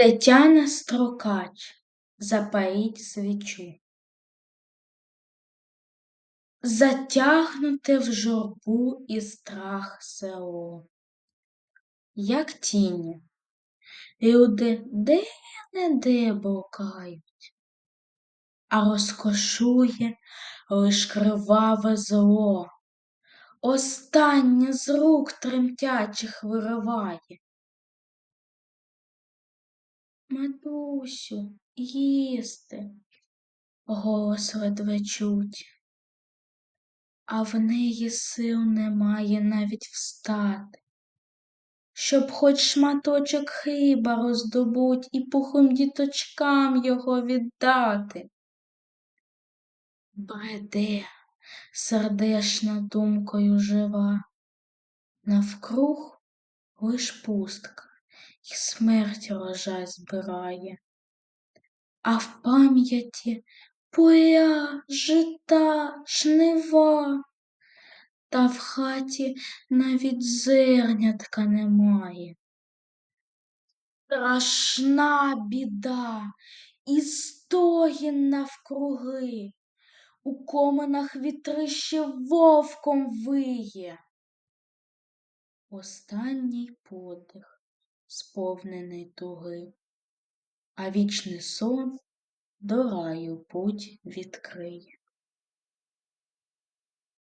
Тетяна Строкач. Запаліть свічу. Затягнуте в журбу і страх село, як тіні, люди де-не-де блукають, а розкошує лиш криваве зло, останнє з рук тремтячих вириває. Матусю, їсти, голос ледве чуть, а в неї сил немає навіть встати, щоб хоч шматочок хліба роздобуть і пухлим діточкам його віддати. Бреде, сердешна думкою жива, навкруг лиш пустка й смерть рожай збирає, а в пам'яті поля, жита, жнива, та в хаті навіть зернятка немає. Страшна біда і стогін навкруги, у коминах вітрище вовком виє. Останній подих сповнений туги, а вічний сон до раю путь відкриє.